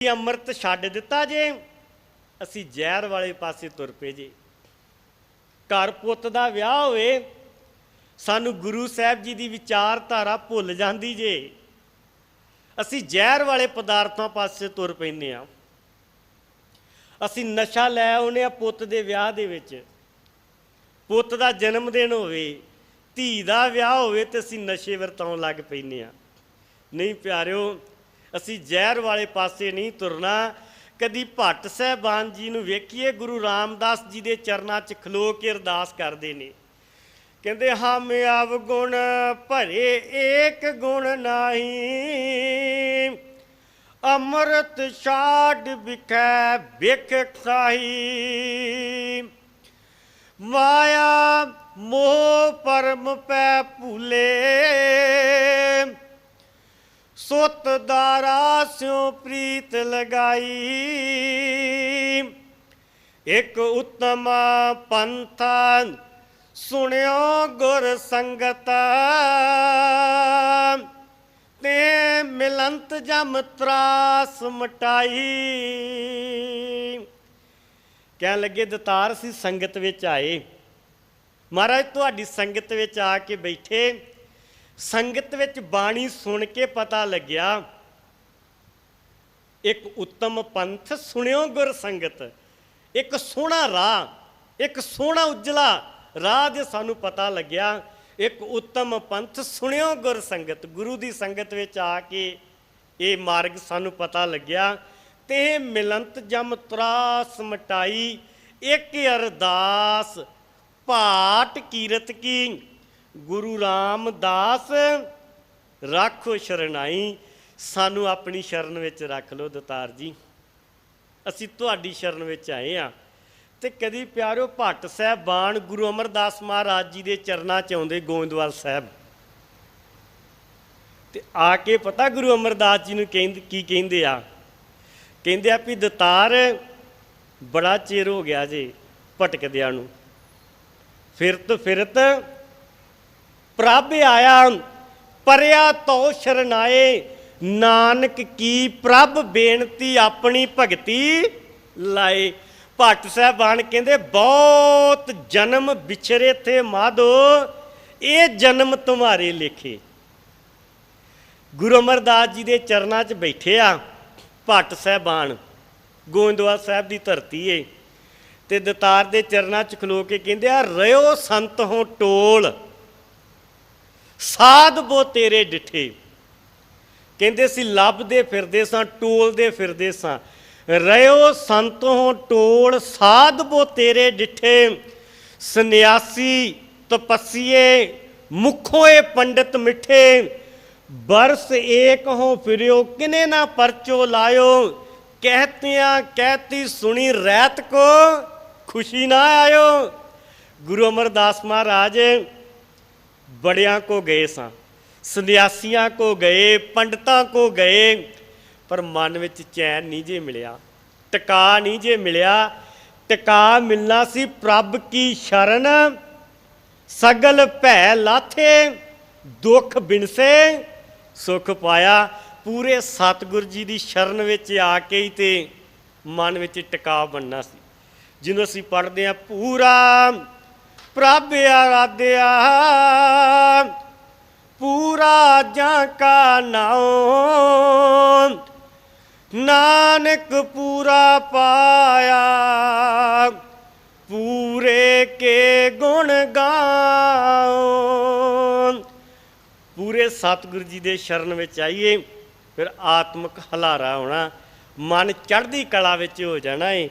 ਅੰਮ੍ਰਿਤ ਛੱਡ ਦਿੱਤਾ ਜੇ, ਅਸੀਂ ਜ਼ਹਿਰ ਵਾਲੇ ਪਾਸੇ ਤੁਰ ਪਏ ਜੇ। ਘਰ ਪੁੱਤ ਦਾ ਵਿਆਹ ਹੋਵੇ, ਸਾਨੂੰ ਗੁਰੂ ਸਾਹਿਬ ਜੀ ਦੀ ਵਿਚਾਰਧਾਰਾ ਭੁੱਲ ਜਾਂਦੀ ਜੇ। ਅਸੀਂ ਜ਼ਹਿਰ ਵਾਲੇ ਪਦਾਰਥਾਂ ਪਾਸੇ ਤੁਰ ਪੈਂਦੇ ਆ ਅਸੀਂ ਨਸ਼ਾ ਲੈ ਆਉਨੇ ਆ ਪੁੱਤ ਦੇ ਵਿਆਹ ਦੇ ਵਿੱਚ। ਪੁੱਤ ਦਾ ਜਨਮ ਦਿਨ ਹੋਵੇ, ਧੀ ਦਾ ਵਿਆਹ ਹੋਵੇ ਤੇ ਅਸੀਂ ਨਸ਼ੇ ਵਰਤਾਉਣ ਲੱਗ ਪੈਂਦੇ ਆ ਨਹੀਂ ਪਿਆਰਿਓ ਅਸੀਂ ਜ਼ਹਿਰ ਵਾਲੇ ਪਾਸੇ ਨਹੀਂ ਤੁਰਨਾ। ਕਦੀ ਭੱਟ ਸਾਹਿਬਾਨ ਜੀ ਨੂੰ ਵੇਖੀਏ, ਗੁਰੂ ਰਾਮਦਾਸ ਜੀ ਦੇ ਚਰਨਾਂ 'ਚ ਖਲੋ ਕੇ ਅਰਦਾਸ ਕਰਦੇ ਨੇ। ਕਹਿੰਦੇ, ਹਮ ਅਵਗੁਣ ਭਰੇ ਏਕ ਗੁਣ ਨਹੀਂ, ਅੰਮ੍ਰਿਤ ਛਾੜ ਵਿਖੈ ਵਿਖ ਸਾਹੀ ਮਾਇਆ ਮੋਹ ਪਰਮ ਪੈ ਭੂਲੇ ਸੁਤ ਦਾਰਾ ਸਿਉ ਪ੍ਰੀਤ ਲਗਾਈ। ਇੱਕ ਉਤਮ ਪੰਥ ਸੁਣਿਓ ਗੁਰ ਸੰਗਤ। ਤੇ ਮਿਲੰਤ ਜਮ ਤਰਾਸ ਮਟਾਈ। ਕਹਿਣ ਲੱਗੇ, ਦਤਾਰ ਸੀ ਸੰਗਤ ਵਿੱਚ ਆਏ। ਮਹਾਰਾਜ, ਤੁਹਾਡੀ ਸੰਗਤ ਵਿੱਚ ਆ ਕੇ ਬੈਠੇ। ਸੰਗਤ ਵਿੱਚ ਬਾਣੀ ਸੁਣ ਕੇ ਪਤਾ ਲੱਗਿਆ, ਇੱਕ ਉੱਤਮ ਪੰਥ ਸੁਣਿਓ ਗੁਰ ਸੰਗਤ, ਇੱਕ ਸੋਹਣਾ ਰਾਹ, ਇੱਕ ਸੋਹਣਾ ਉਜਲਾ ਰਾਹ ਦੇ ਸਾਨੂੰ ਪਤਾ ਲੱਗਿਆ, ਇੱਕ ਉੱਤਮ ਪੰਥ ਸੁਣਿਓ ਗੁਰ ਸੰਗਤ, ਗੁਰੂ ਦੀ ਸੰਗਤ ਵਿੱਚ ਆ ਕੇ ਇਹ ਮਾਰਗ ਸਾਨੂੰ ਪਤਾ ਲੱਗਿਆ, ਤੇ ਮਿਲੰਤ ਜਮ ਤਰਾਸ ਮਟਾਈ, ਇੱਕ ਅਰਦਾਸ ਭਾਟ ਕੀਰਤ ਕੀ ਗੁਰੂ ਰਾਮਦਾਸ, ਰੱਖੋ ਸ਼ਰਨਾਈ, ਸਾਨੂੰ ਆਪਣੀ ਸ਼ਰਨ ਵਿੱਚ ਰੱਖ ਲਓ ਦਤਾਰ ਜੀ। ਅਸੀਂ ਤੁਹਾਡੀ ਸ਼ਰਨ ਵਿੱਚ ਆਏ ਆ ਤੇ ਕਦੀ ਪਿਆਰਿਓ ਭੱਟ ਸਾਹਿਬ ਬਾਣ ਗੁਰੂ ਅਮਰਦਾਸ ਮਹਾਰਾਜ ਜੀ ਦੇ ਚਰਨਾਂ 'ਚ ਆਉਂਦੇ ਗੋਇੰਦਵਾਲ ਸਾਹਿਬ। ਤੇ ਆ ਕੇ ਪਤਾ ਗੁਰੂ ਅਮਰਦਾਸ ਜੀ ਨੂੰ ਕਹਿੰਦੇ, ਕੀ ਕਹਿੰਦੇ ਆ? ਕਹਿੰਦੇ ਆ ਵੀ ਦਤਾਰ ਬੜਾ ਚਿਰ ਹੋ ਗਿਆ ਜੇ ਭਟਕਦਿਆਂ ਨੂੰ। ਫਿਰਤ ਫਿਰਤ ਪ੍ਰਭ ਆਇਆ, ਪਰਿਆ ਤੋ ਸ਼ਰਨਾਏ। ਨਾਨਕ ਕੀ ਪ੍ਰਭ ਬੇਨਤੀ ਆਪਣੀ ਭਗਤੀ ਲਾਏ। ਭੱਟ ਸਾਹਿਬਾਨ ਕਹਿੰਦੇ, ਬਹੁਤ ਜਨਮ ਵਿਛਰੇ ਥੇ ਮਾਧੋ, ਇਹ ਜਨਮ ਤੁਹਾਰੇ ਲਿਖੇ। ਗੁਰੂ ਅਮਰਦਾਸ ਜੀ ਦੇ ਚਰਨਾਂ 'ਚ ਬੈਠੇ ਆ ਭੱਟ ਸਾਹਿਬਾਨ, ਗੋਇੰਦਵਾਲ ਸਾਹਿਬ ਦੀ ਧਰਤੀ ਏ। ਤੇ ਦਤਾਰ ਦੇ ਚਰਨਾਂ 'ਚ ਖਲੋ ਕੇ ਕਹਿੰਦੇ ਆ, ਰਿਓ ਸੰਤ ਹੋ ਟੋਲ ਸਾਧ ਬੋ ਤੇਰੇ ਡਿਠੇ। ਕਹਿੰਦੇ ਸੀ, ਲੱਭਦੇ ਫਿਰਦੇ ਸਾਂ, ਟੋਲਦੇ ਫਿਰਦੇ ਸਾਂ। ਰਿਓ ਸੰਤ ਹੋ ਟੋਲ, ਸਾਧ ਬੋ ਤੇਰੇ ਡਿਠੇ। ਸੰਨਿਆਸੀ ਤਪਸੀਏ ਮੁਖੋਂ ਏ ਪੰਡਿਤ ਮਿੱਠੇ। ਬਰਸ ਏਕ ਹੋ ਫਿਰਿਓ, ਕਿਨੇ ਨਾ ਪਰਚੋ ਲਾਇਓ। ਕਹਤਿਆਂ ਕਹਿਤੀ ਸੁਣੀ ਰਹਿਤ ਕੋ ਖੁਸ਼ੀ ਨਾ ਆਇਓ। ਗੁਰੂ ਅਮਰਦਾਸ ਮਹਾਰਾਜ ਬੜਿਆਂ ਕੋ ਗਏ ਸਾਂ, ਸੰਨਿਆਸੀਆਂ ਕੋ ਗਏ, ਪੰਡਤਾਂ ਕੋ ਗਏ, ਪਰ ਮਨ ਵਿੱਚ ਚੈਨ ਨਹੀਂ ਜੇ ਮਿਲਿਆ, ਟਿਕਾ ਨਹੀਂ ਜੇ ਮਿਲਿਆ, ਟਿਕਾ ਮਿਲਣਾ ਸੀ ਪ੍ਰਭ ਕੀ ਸ਼ਰਨ, ਸਗਲ ਭੈ ਲਾਥੇ, ਦੁੱਖ ਬਿਨਸੇ, ਸੁਖ ਪਾਇਆ, ਪੂਰੇ ਸਤਿਗੁਰ ਜੀ ਦੀ ਸ਼ਰਨ ਵਿੱਚ ਆ ਕੇ ਹੀ ਤੇ ਮਨ ਵਿੱਚ ਟਿਕਾ ਬਣਨਾ ਸੀ। ਜਿਹਨੂੰ ਅਸੀਂ ਪੜ੍ਹਦੇ ਆ ਪੂਰਾ ਪ੍ਰਭ ਆਰਾਧਿਆ ਪੂਰਾ ਜਾਂ ਕਾ ਨਾਮ ਨਾਨਕ ਪੂਰਾ ਪਾਇਆ, ਪੂਰੇ ਕੇ ਗੁਣ ਗਾਓ ਪੂਰੇ ਸਤਿਗੁਰੂ ਜੀ ਦੇ ਸ਼ਰਨ ਵਿੱਚ ਆਈਏ, ਫਿਰ ਆਤਮਿਕ ਹਲਾਰਾ ਹੋਣਾ, ਮਨ ਚੜ੍ਹਦੀ ਕਲਾ ਵਿੱਚ ਹੋ ਜਾਣਾ ਏ।